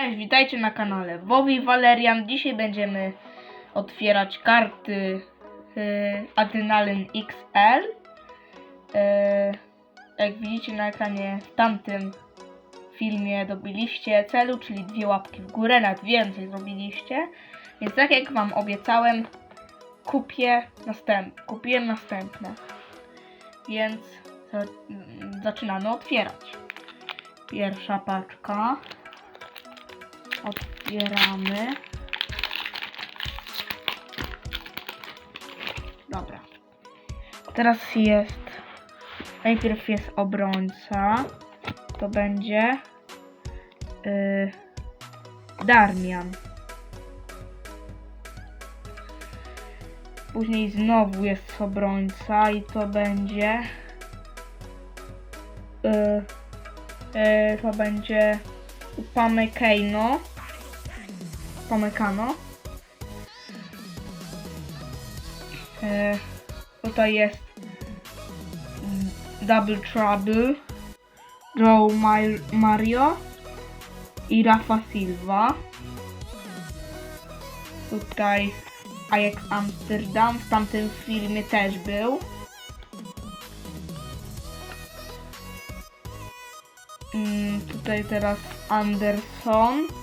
Cześć, witajcie na kanale Wowi Valerian. Dzisiaj będziemy otwierać karty y, Adrenalin XL. Y, jak widzicie na ekranie w tamtym filmie dobiliście celu, czyli dwie łapki w górę, nawet więcej zrobiliście. Więc tak jak wam obiecałem, kupię następ, kupiłem następne. Więc za, zaczynamy otwierać. Pierwsza paczka. Otwieramy. Dobra. Teraz jest. Najpierw jest obrońca. To będzie. Yy, Darmian. Później znowu jest obrońca i to będzie. Yy, yy, to będzie Upamecano. Upamecano. E, tutaj jest mm, Double Trouble, Joe Mar- Mario i Rafa Silva. Tutaj Ajax Amsterdam, w tamtym filmie też był. Mm, tutaj teraz Anderson.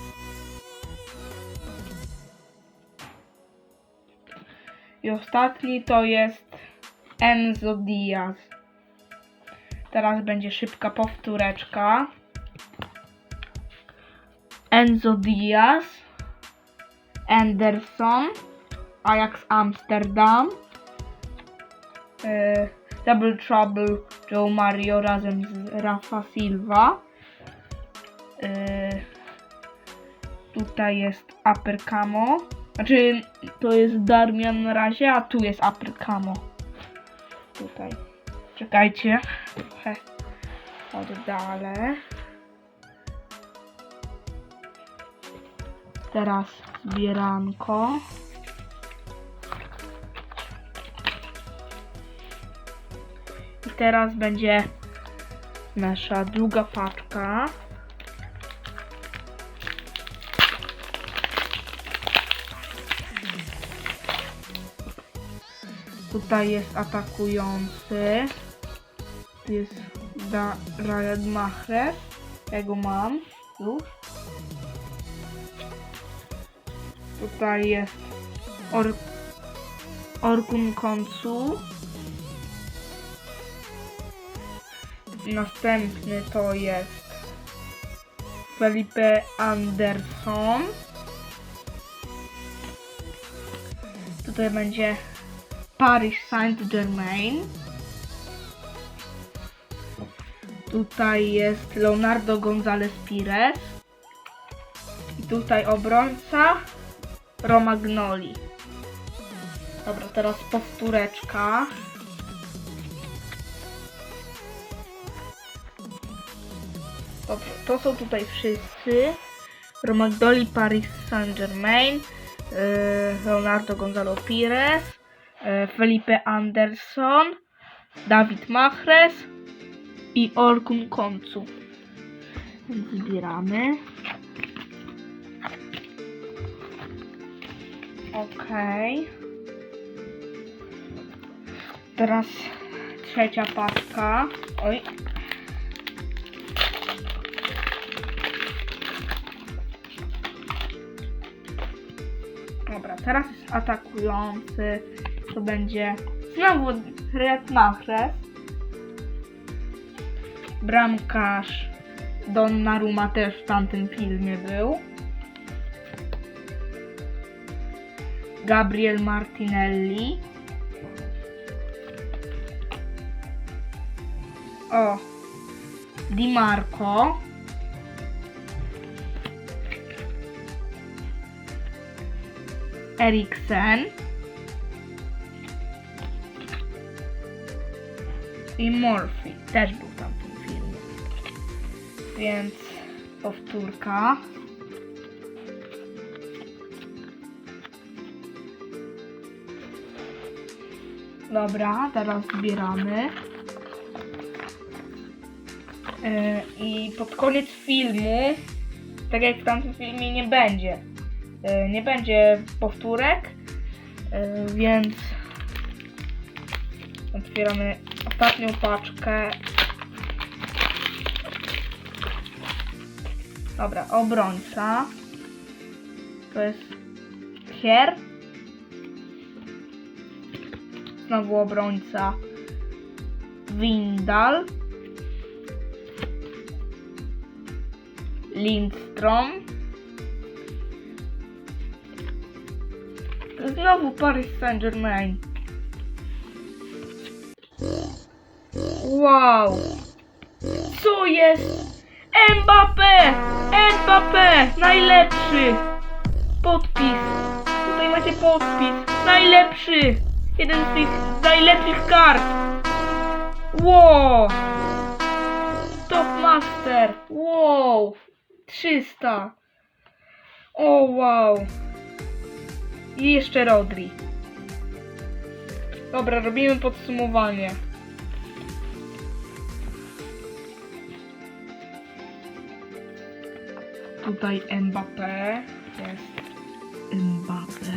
Ostatni to jest Enzo Diaz. Teraz będzie szybka powtóreczka. Enzo Diaz, Anderson, Ajax Amsterdam, e, Double Trouble Joe Mario razem z Rafa Silva. E, tutaj jest Upper Camo. Znaczy, to jest Darmian na razie, a tu jest Camo. Tutaj. Czekajcie. Trochę oddalę. Teraz zbieranko. I teraz będzie nasza druga paczka. Tutaj jest atakujący. Tu jest da Rayad Mahrez. Ja go mam już. Tutaj jest Or Orkun Koncu. Następny to jest Felipe Anderson. Tutaj będzie Paris Saint-Germain. Tutaj jest Leonardo González Pires. I tutaj obrońca Romagnoli. Dobra, teraz powtóreczka. Dobrze, to są tutaj wszyscy. Romagnoli, Paris Saint-Germain, yy, Leonardo Gonzalo Pires, Felipe Anderson, Dawid Mahrez i Orkun Koncu. Zbieramy. Okej. Teraz trzecia paczka. Oj. Dobra, teraz jest atakujący. To będzie znowu Red Mahrez. Bramkarz Donnarumma też w tamtym filmie był. Gabriel Martinelli. O. Di Marco. Eriksen. I Murphy. Też był tam w tym filmie. Więc powtórka. Dobra, teraz zbieramy. E, I pod koniec filmu tak jak w tamtym filmie nie będzie. E, nie będzie powtórek, e, więc otwieramy ostatnią paczkę. Dobra, obrońca. To jest Kier. Znowu obrońca. Windal. Lindstrom. Znowu Paris Saint Wow! Co jest? Mbappé! Mbappé! Najlepszy! Podpis. Tutaj macie podpis. Najlepszy! Jeden z tych najlepszych kart. Wow! Top Master. Wow! 300. O wow! I jeszcze Rodri. Dobra, robimy podsumowanie. Tutaj Mbappé. Jest Mbappé.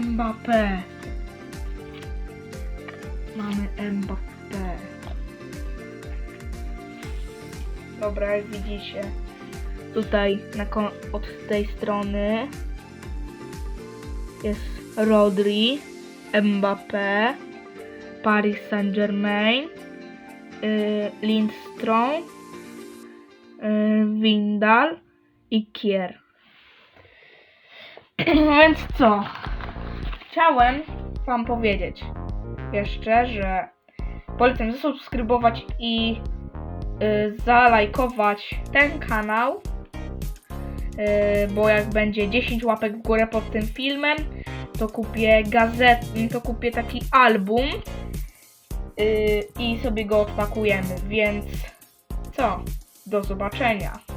Mbappé. Mamy Mbappé. Dobra, jak widzicie, tutaj na od tej strony jest Rodri, Mbappé, Paris Saint-Germain, yy, Lindstrom, Windal i Kier. Więc co? Chciałem Wam powiedzieć jeszcze, że polecam zasubskrybować i y, zalajkować ten kanał, y, bo jak będzie 10 łapek w górę pod tym filmem, to kupię gazet, to kupię taki album y, i sobie go odpakujemy, więc co? Do zobaczenia.